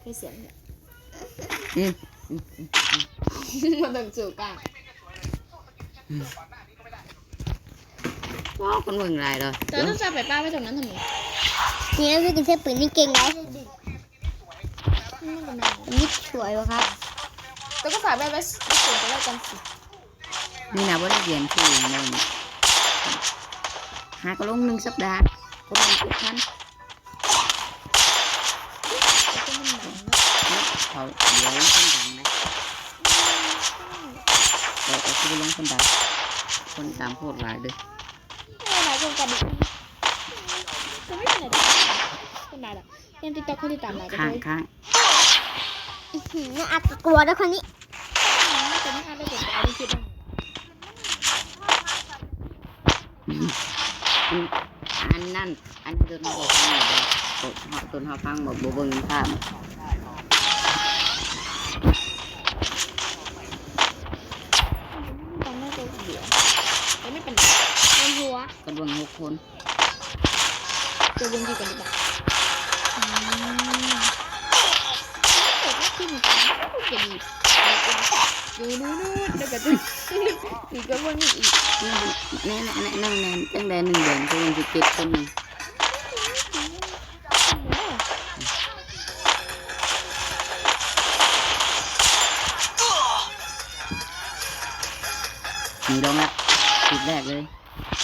เคยเสียงเนี่ยอืมมันต้องจูกลางว้าวคนเมืองไรเลยแต่ต้องจะไปป้าไว้ตรงนั้นทำไมนี่พี่กินเส้นปืนนี่เก่งได้นี่มันกำลังนี่สวยวะครับแล้วก็ฝากไว้ไว้ไว้สูงไปแล้วกันสินี่นะว่าได้เรียนคืออย่างหนึ่งหากลงหนึ่งสัปดาห์ก็ลงทุกท่าน แล้วก็มันหนัง เขาเดี๋ยวลงคนดังนะเราก็คือลงคนดังคนตามโพดหลายเลยไม่เป็นกันดิจะไม่เป็นไรเป็นไรหรอยังติดต่อคนติดตามหลายจะข้างเลยข้างอื้อหือน่าอัดกลัวด้วคนนี้จะไม่ทำได้เด็กอะไรคิดบ้างอันนั้นอันนั้นเดินมาบอกฟังหน่อยเลยบอกเขาต้นเขาฟังบอกบอกเบิ่งภาพ ตอนแรกจะเดี๋ยวแต่ไม่เป็นไรไม่หัว ก็เบิ่งหกคนจะวงดีกันดีกว่าอืมเกิดว่าขึ้นกันจะมีดูดูดูแล้วก็จะมีก็วนอีกนี่แน่แน่แน่แน่ตั้งแต่หนึ่งเดือนก็ยังจะเก็บคนหนึ่งหนีลงละจุดแรกเลย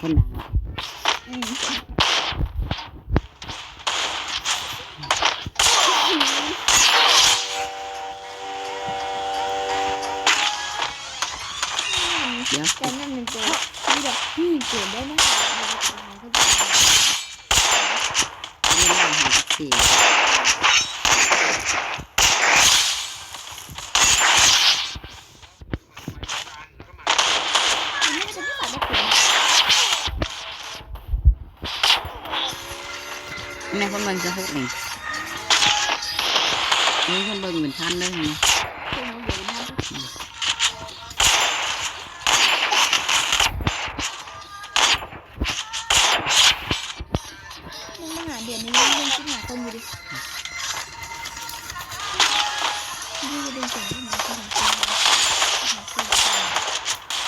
คนดังอ่ะ อืม嗯 เดี๋ยว แต่นั่นมันตัวที่แบบพี่เกิดได้ไหม เล่นได้หาสี่ แม่คนเบิ่งจะหกหนึ่งนี่คนเบิ่งเป็นพันได้ไหมคือน้องเดี๋ยวนะมึงมาหาเดือนนี้มึงคิดหาคนอยู่ดิดูจะดึงเสียงที่ไหนที่ไหนที่ไห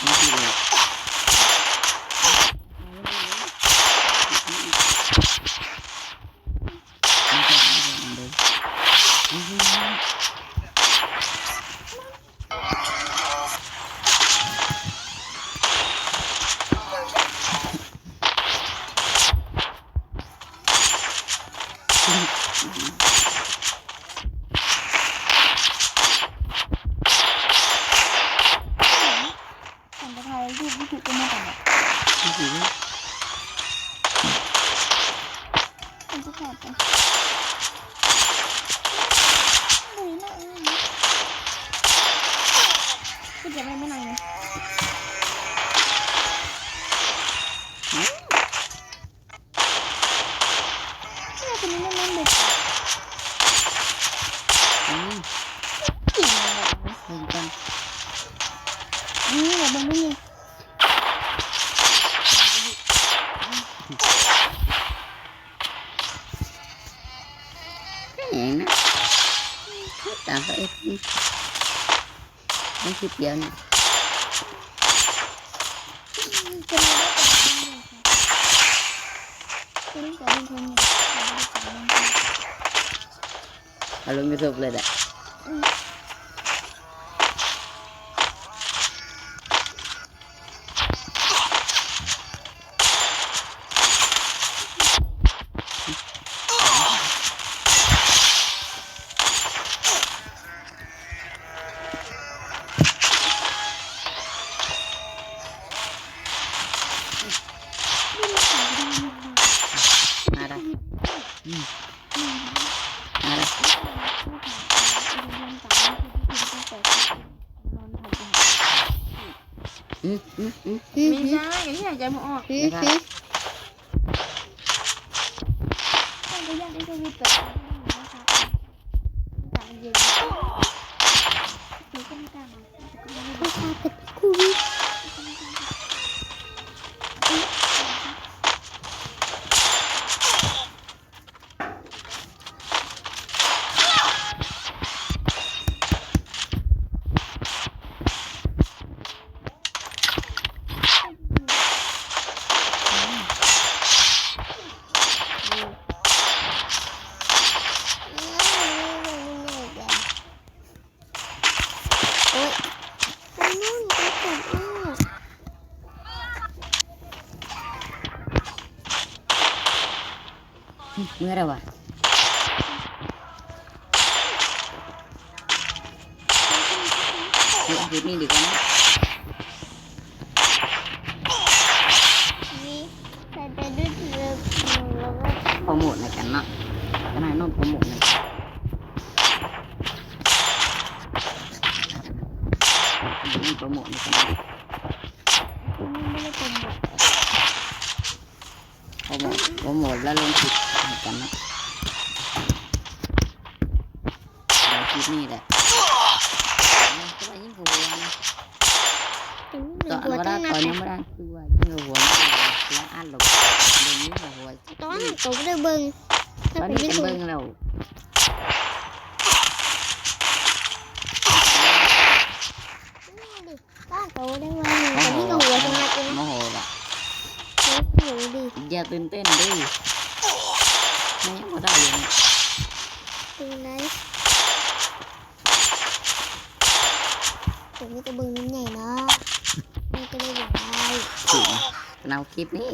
นที่ไหนานเลยเนี่ยคนนี้นั่นนั่นเด็กจริงเลยนี่แบบมันไม่มี ตามไปไม่คิดเดียวนะ เป็น ได้เป็นอะไรเป็นก่อนเป็นคนเนี่ยเอาลงยูทูบเลยแหละ Mình ra cái này chạy một ổ. Hãy subscribe cho kênh Ghiền Mì Gõ Để không bỏ lỡ những video hấp dẫn เมื่อไรวะเฮ้ยคลิปนี้ดีกว่านะนี่แต่จะดื้อเรือแล้วก็โปรโมทในกันเนาะก็นายน้นโปรโมทในกันนี่โปรโมทในกัน có một có một là lên thịt. Cắn đó đó thịt này đấy các bạn những vụ toàn có đã có những bạn vừa như vừa ăn lục đừng như là vừa toán là cũng được bưng nó cũng bưng đâu Hãy subscribe cho kênh อย่าตื่นเต้นดิไม่ยังก็ได้อยังเป็นไรแต่นี่ก็เบิ่งนิดใหญ่เนาะนี่ก็เลยอย่างไรถึงเอาคลิปนี้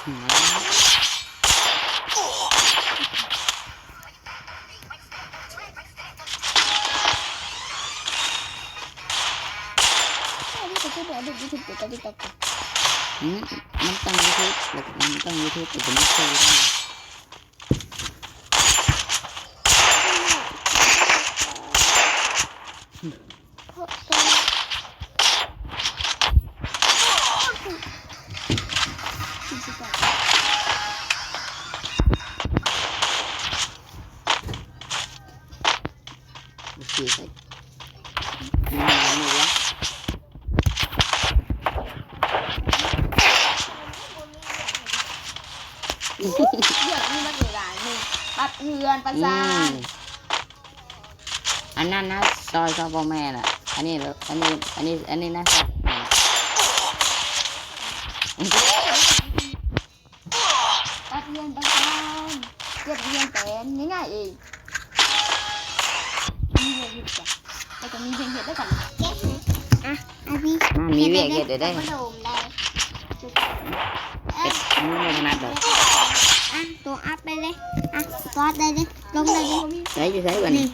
Ini, mentang YouTube, mentang YouTube, benar-benar. โอเคใส่ไม่มาไม่วะเลือกนี่มันอยู่หลายนี่ปัดเฮือนประสานอันนั้นนะซอยซอยพ่อแม่น่ะ อันนี้เหรออันนี้อันนี้อันนี้นะปัดเฮือนประสานเก็บเฮือนเป็นง่ายๆเอง มีเพียงเห็ดด้วยกันอะอะพี่อ่ามีเวียกเห็ดได้ได้กระโดมได้เป็ดอันนี้ไม่ถนัดเลยอะตัวอัพไปเลยอะกอดได้เลยลงได้เลยใช้อยู่ใช้วันนี่นี้